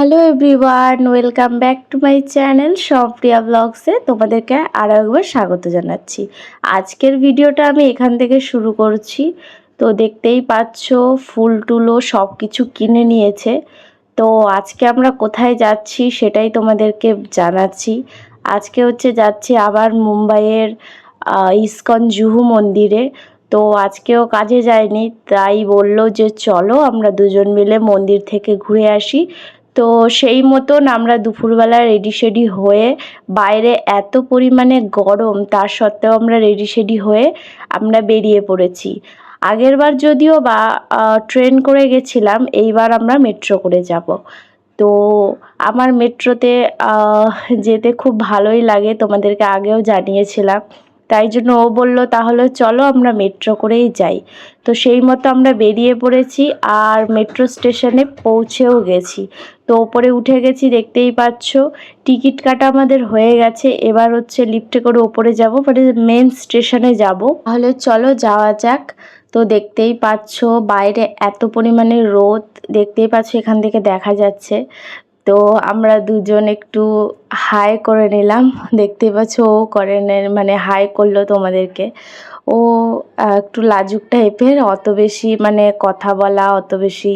Everyone welcome back to my channel Supriya ব্লগসে তোমাদেরকে আরও একবার স্বাগত জানাচ্ছি। আজকের ভিডিওটা আমি এখান থেকে শুরু করছি। তো দেখতেই পাচ্ছ, ফুল টুলো সব কিছু কিনে নিয়েছে। তো আজকে আমরা কোথায় যাচ্ছি সেটাই তোমাদেরকে জানাচ্ছি। আজকে হচ্ছে যাচ্ছি আবার মুম্বাইয়ের ইস্কন জুহু মন্দিরে। তো আজকেও কাজে যায়নি তাই বলল যে চলো আমরা দুজন মিলে মন্দির থেকে ঘুরে আসি। তো সেই মতন আমরা দুপুরবেলা রেডি সেডি হয়ে, বাইরে এত পরিমাণে গরম, তার সত্ত্বেও আমরা রেডি সেডি হয়ে আমরা বেরিয়ে পড়েছি। আগেরবার যদিও বা ট্রেন করে গেছিলাম, এইবার আমরা মেট্রো করে যাব। তো আমার মেট্রোতে যেতে খুব ভালোই লাগে, তোমাদেরকে আগেও জানিয়েছিলাম। তাই জন্য ও বলল, তাহলে চলো আমরা মেট্রো করেই যাই। তো সেই মতো আমরা বেরিয়ে পড়েছি আর মেট্রো স্টেশনে পৌঁছেও গেছি। তো ওপরে উঠে গেছি, দেখতেই পাচ্ছ, টিকিট কাটা আমাদের হয়ে গেছে। এবার হচ্ছে লিফটে করে ওপরে যাব মানে মেন স্টেশনে যাব। তাহলে চলো যাওয়া যাক। তো দেখতেই পাচ্ছ, বাইরে এত পরিমাণে রোদ, দেখতেই পাচ্ছ এখান থেকে দেখা যাচ্ছে। তো আমরা দুজন একটু হাই করে নিলাম। দেখতে পাচ্ছ, ও করে মানে হাই করল তোমাদেরকে। ও একটু লাজুক টাইপের, অত বেশি মানে কথা বলা, অত বেশি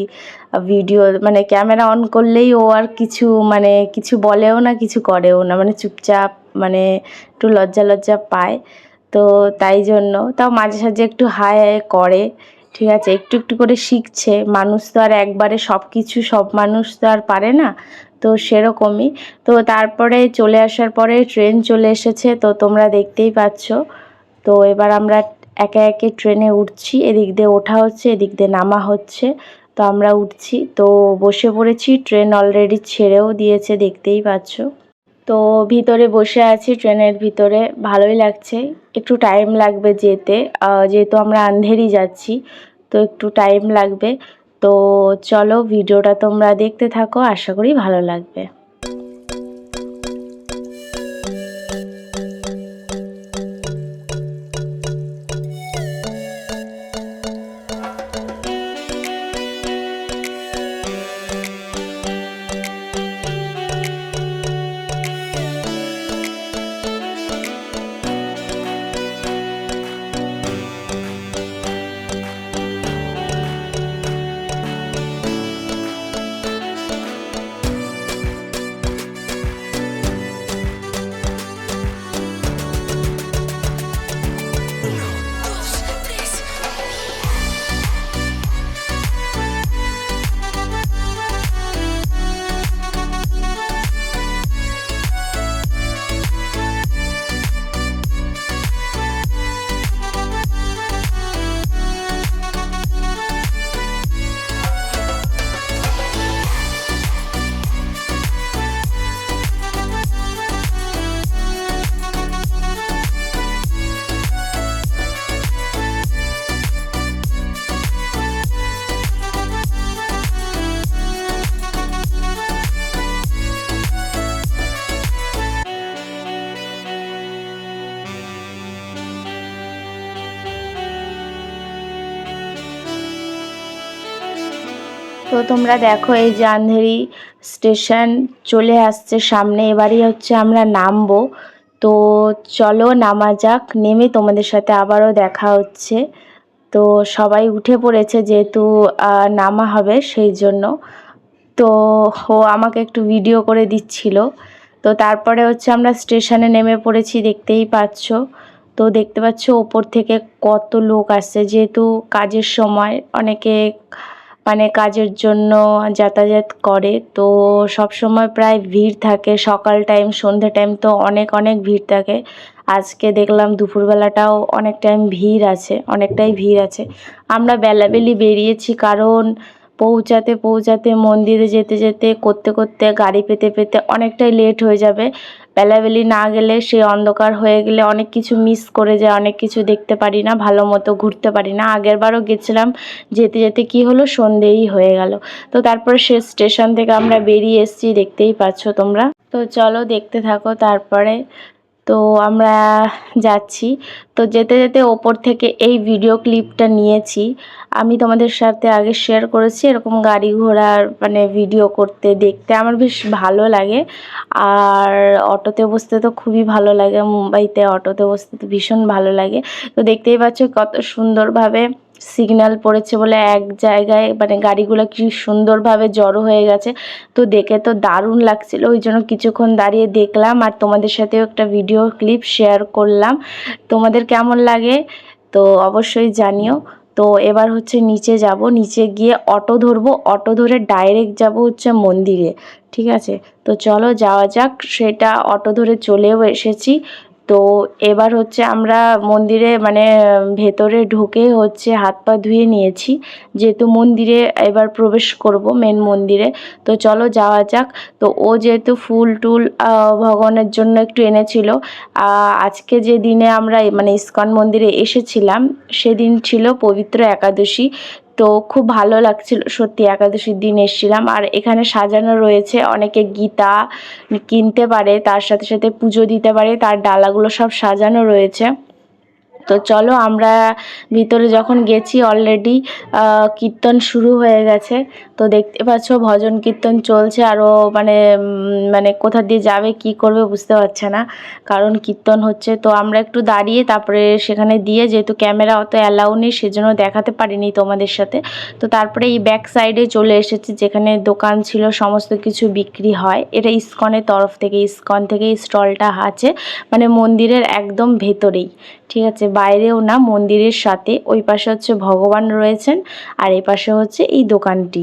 ভিডিও মানে ক্যামেরা অন করলেই ও আর কিছু মানে কিছু বলেও না, কিছু করেও না। মানে চুপচাপ মানে একটু লজ্জা লজ্জা পায়। তো তাই জন্য, তাও মাঝে সাঝে একটু হাই করে। ঠিক আছে, একটু একটু করে শিখছে। মানুষ তো আর একবারে সব কিছু সব মানুষ তো আর পারে না, তো সেরকমই। তো তারপরে চলে আসার পরে ট্রেন চলে এসেছে, তো তোমরা দেখতেই পাচ্ছ। তো এবার আমরা একে একে ট্রেনে উঠছি, এদিক দিয়ে ওঠা হচ্ছে, এদিক দিয়ে নামা হচ্ছে। তো আমরা উঠছি, তো বসে পড়েছি ট্রেন অলরেডি ছেড়েও দিয়েছে, দেখতেই পাচ্ছ। তো ভিতরে বসে আছি, ট্রেনের ভিতরে। ভালোই লাগছে। একটু টাইম লাগবে যেতে। যেহেতু আমরা আন্ধেরি যাচ্ছি, তো একটু টাইম লাগবে। তো চলো, ভিডিওটা তোমরা দেখতে থাকো। আশা করি ভালো লাগবে। তো তোমরা দেখো এই যে আন্ধেরি স্টেশন চলে আসছে সামনে। এবারই হচ্ছে আমরা নামবো। তো চলো নামা যাক, নেমে তোমাদের সাথে আবারও দেখা হচ্ছে। তো সবাই উঠে পড়েছে যেহেতু নামা হবে সেই জন্য। তো ও আমাকে একটু ভিডিও করে দিচ্ছিল। তো তারপরে হচ্ছে আমরা স্টেশনে নেমে পড়েছি, দেখতেই পাচ্ছ। তো দেখতে পাচ্ছ ওপর থেকে কত লোক আসছে। যেহেতু কাজের সময় অনেকে মানে কাজের জন্য যাতায়াত করে, তো সব সময় প্রায় ভিড় থাকে। সকাল টাইম সন্ধে টাইম তো অনেক অনেক ভিড় থাকে। আজকে দেখলাম দুপুরবেলাটাও অনেক টাইম ভিড় আছে, অনেকটাই ভিড় আছে। আমরা বেলাবেলি বেরিয়েছি কারণ পৌঁছাতে পৌঁছাতে মন্দিরে যেতে যেতে, করতে করতে, গাড়ি পেতে পেতে অনেকটাই লেট হয়ে যাবে। বেলাবেলি না গেলে সেই অন্ধকার হয়ে গেলে অনেক কিছু মিস করে যায়, অনেক কিছু দেখতে পারি না, ভালো মতো ঘুরতে পারি না। আগের বারও গেছিলাম, যেতে যেতে কি হলো? সন্ধেই হয়ে গেল। তো তারপরে সে স্টেশন থেকে আমরা বেরিয়ে এসেছি, দেখতেই পাচ্ছ তোমরা। তো চলো দেখতে থাকো তারপরে। তো আমরা যাচ্ছি। তো যেতে যেতে ওপর থেকে এই ভিডিও ক্লিপটা নিয়েছি। আমি তোমাদের সাথে আগে শেয়ার করেছি, এরকম গাড়ি ঘোড়ার মানে ভিডিও করতে, দেখতে আমার বেশ ভালো লাগে। আর অটোতে বসতে তো খুবই ভালো লাগে, মুম্বাইতে অটোতে বসতে তো ভীষণ ভালো লাগে। তো দেখতেই পাচ্ছ কত সুন্দরভাবে সিগন্যাল পড়েছে বলে এক জায়গায় মানে গাড়িগুলো কি সুন্দরভাবে জড়ো হয়ে গেছে। তো দেখে তো দারুণ লাগছিল, ওই জন্য কিছুক্ষণ দাঁড়িয়ে দেখলাম আর তোমাদের সাথেও একটা ভিডিও ক্লিপ শেয়ার করলাম। তোমাদের কেমন লাগে? তো অবশ্যই জানিও। তো এবার হচ্ছে নিচে যাব, নিচে গিয়ে অটো ধরবো, অটো ধরে ডাইরেক্ট যাব হচ্ছে মন্দিরে, ঠিক আছে? তো চলো যাওয়া যাক, সেটা অটো ধরে চলেও এসেছি। তো এবার হচ্ছে আমরা মন্দিরে মানে ভেতরে ঢুকে হচ্ছে হাত পা ধুয়ে নিয়েছি। যেহেতু মন্দিরে এবার প্রবেশ করব মেন মন্দিরে। তো চলো যাওয়া যাক। তো ও যেহেতু ফুল টুল ভগবানের জন্য একটু এনেছিল আজকে যে দিনে আমরা মানে ইস্কন মন্দিরে এসেছিলাম, সেদিন ছিল পবিত্র একাদশী। তো খুব ভালো লাগছিল। সত্যি একাদশীর দিন এসেছিলাম। আর এখানে সাজানো রয়েছে অনেকে গীতা কিনতে পারে, তার সাথে সাথে পুজো দিতে পারে, তার ডালাগুলো সব সাজানো রয়েছে। তো চলো আমরা ভিতরে যখন গেছি অলরেডি কীর্তন শুরু হয়ে গেছে। তো দেখতে পাচ্ছ ভজন কীর্তন চলছে আরও মানে মানে কোথা দিয়ে যাবে, কি করবে বুঝতে পারছে না। কারণ কীর্তন হচ্ছে, তো আমরা একটু দাঁড়িয়ে তারপরে সেখানে দিয়ে, যেহেতু ক্যামেরা অত অ্যালাউ নেই, সেজন্য দেখাতে পারিনি তোমাদের সাথে। তো তারপরে এই ব্যাক সাইডে চলে এসেছি, যেখানে দোকান ছিল, সমস্ত কিছু বিক্রি হয়। এটা ইস্কনের তরফ থেকে, ইস্কন থেকে স্টলটা আছে মানে মন্দিরের একদম ভেতরেই। ঠিক আছে, বাইরেও না, মন্দিরের সাথে। ওই পাশে হচ্ছে ভগবান রয়েছেন, আর এই পাশে হচ্ছে এই দোকানটি।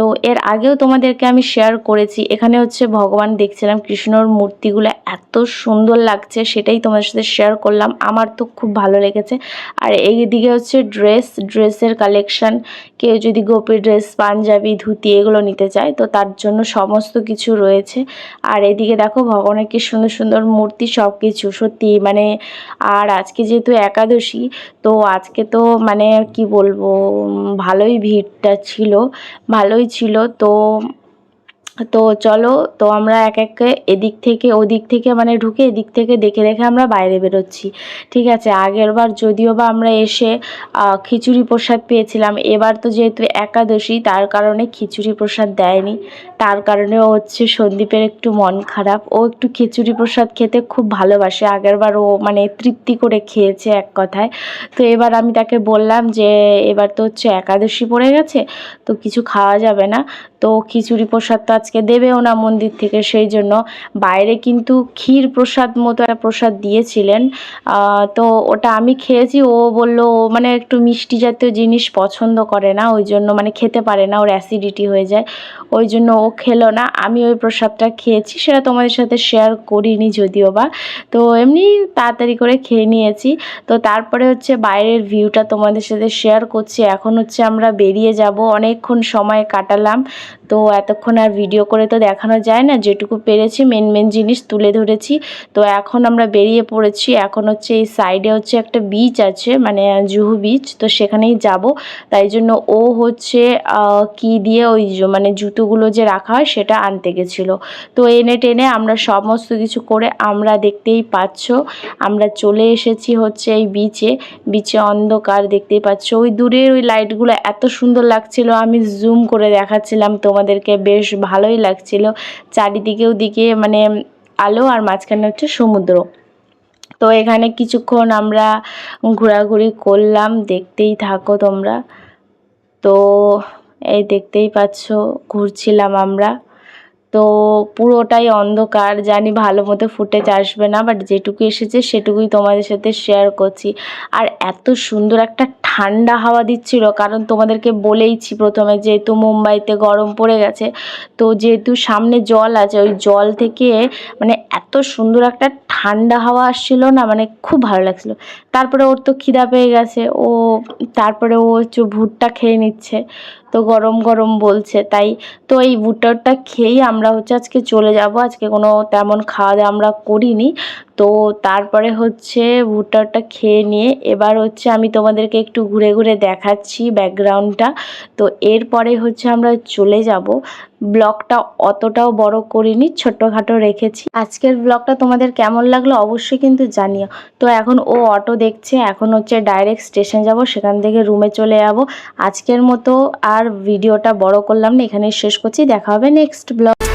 তো এর আগেও তোমাদেরকে আমি শেয়ার করেছি। এখানে হচ্ছে ভগবান দেখছিলাম কৃষ্ণর মূর্তিগুলো এত সুন্দর লাগছে, সেটাই তোমাদের সাথে শেয়ার করলাম। আমার তো খুব ভালো লেগেছে। আর এইদিকে হচ্ছে ড্রেস ড্রেসের কালেকশন কেউ যদি গোপী ড্রেস পাঞ্জাবি, ধুতি এগুলো নিতে চায়, তো তার জন্য সমস্ত কিছু রয়েছে। আর এদিকে দেখো ভগবানের কি সুন্দর সুন্দর মূর্তি সব কিছু সত্যি মানে আর আজকে যেহেতু একাদশী, তো আজকে তো মানে কি বলব ভালোই ভিড়টা ছিল। ভালোই ছিল তো তো চলো, তো আমরা এক একে এদিক থেকে, ওদিক থেকে মানে ঢুকে এদিক থেকে দেখে দেখে আমরা বাইরে বেরোচ্ছি। ঠিক আছে, আগের বার যদিও বা আমরা এসে খিচুড়ি প্রসাদ পেয়েছিলাম, এবার তো যেহেতু একাদশী, তার কারণে খিচুড়ি প্রসাদ দেয়নি। তার কারণে হচ্ছে সন্দীপের একটু মন খারাপ। ও একটু খিচুড়ি প্রসাদ খেতে খুব ভালোবাসে। আগেরবার ও মানে তৃপ্তি করে খেয়েছে এক কথায়। তো এবার আমি তাকে বললাম যে, এবার তো হচ্ছে একাদশী পড়ে গেছে, তো কিছু খাওয়া যাবে না। তো খিচুড়ি প্রসাদ তো আজকে দেবেও না মন্দির থেকে, সেই জন্য বাইরে কিন্তু ক্ষীর প্রসাদ মতো একটা প্রসাদ দিয়েছিলেন। তো ওটা আমি খেয়েছি, ও বলল মানে একটু মিষ্টি জাতীয় জিনিস পছন্দ করে না, ওই জন্য মানে খেতে পারে না, ওর অ্যাসিডিটি হয়ে যায়, ওই জন্য ও খেলো না। আমি ওই প্রসাদটা খেয়েছি, সেটা তোমাদের সাথে শেয়ার করিনি যদিও বা। তো এমনি তাড়াতাড়ি করে খেয়ে নিয়েছি। তো তারপরে হচ্ছে বাইরের ভিউটা তোমাদের সাথে শেয়ার করছি, এখন হচ্ছে আমরা বেরিয়ে যাব, অনেকক্ষণ সময় কাটালাম। তো এতক্ষণ আর ভিডিও করে তো দেখানো যায় না, যেটুকু পেরেছি মেন মেন জিনিস তুলে ধরেছি। তো এখন আমরা বেরিয়ে পড়েছি, এখন হচ্ছে এই সাইডে হচ্ছে একটা বিচ আছে মানে জুহু বিচ তো সেখানেই যাব। তাই জন্য ও হচ্ছে কি দিয়ে ওই মানে জুতোগুলো যে রাখা হয় সেটা আনতে গেছিল। তো এনে টেনে আমরা সমস্ত কিছু করে আমরা দেখতেই পাচ্ছ, আমরা চলে এসেছি হচ্ছে এই বিচে বিচে অন্ধকার, দেখতেই পাচ্ছ। ওই দূরের ওই লাইটগুলো এত সুন্দর লাগছিল, আমি জুম করে দেখাচ্ছিলাম তোমাদেরকে বেশ ভালোই লাগছিল। চারিদিকেও দিকে মানে আলো আর মাঝখানে হচ্ছে সমুদ্র। তো এখানে কিছুক্ষণ আমরা ঘোরাঘুরি করলাম, দেখতেই থাকো তোমরা। তো এই দেখতেই পাচ্ছ, ঘুরছিলাম আমরা। তো পুরোটাই অন্ধকার, জানি ভালো মতো ফুটেজ আসবে না বাট যেটুকু এসেছে সেটুকুই তোমাদের সাথে শেয়ার করছি। আর এত সুন্দর একটা ঠান্ডা হাওয়া দিচ্ছিল, কারণ তোমাদেরকে বলেইছি প্রথমে যেহেতু মুম্বাইতে গরম পড়ে গেছে, তো যেহেতু সামনে জল আছে, ওই জল থেকে মানে এত সুন্দর একটা ঠান্ডা হাওয়া আসছিল না মানে খুব ভালো লাগছিল। তারপরে ওর তো খিদা পেয়ে গেছে, ও তারপরে ও হচ্ছে ভুট্টা খেয়ে নিচ্ছে। তো গরম গরম বলছে, তাই তো এই বুটারটা খেয়েই আমরা হচ্ছে আজকে চলে যাব। আজকে কোনো তেমন খাওয়া দাওয়া আমরা করিনি। তো তারপরে হচ্ছে ভুট্টাটা খেয়ে নিয়ে এবার হচ্ছে আমি তোমাদেরকে একটু ঘুরে ঘুরে দেখাচ্ছি ব্যাকগ্রাউন্ডটা। তো এরপরে হচ্ছে আমরা চলে যাব। ব্লগটা অতটাও বড় করিনি ছোট্টখাটো রেখেছি। আজকের ব্লগটা তোমাদের কেমন লাগল অবশ্যই কিন্তু জানিও। তো এখন ও অটো দেখছে, এখন হচ্ছে ডাইরেক্ট স্টেশন যাব, সেখান থেকে রুমে চলে যাব। আজকের মতো আর ভিডিওটা বড় করলাম না এখানে শেষ করছি। দেখা হবে নেক্সট ব্লগ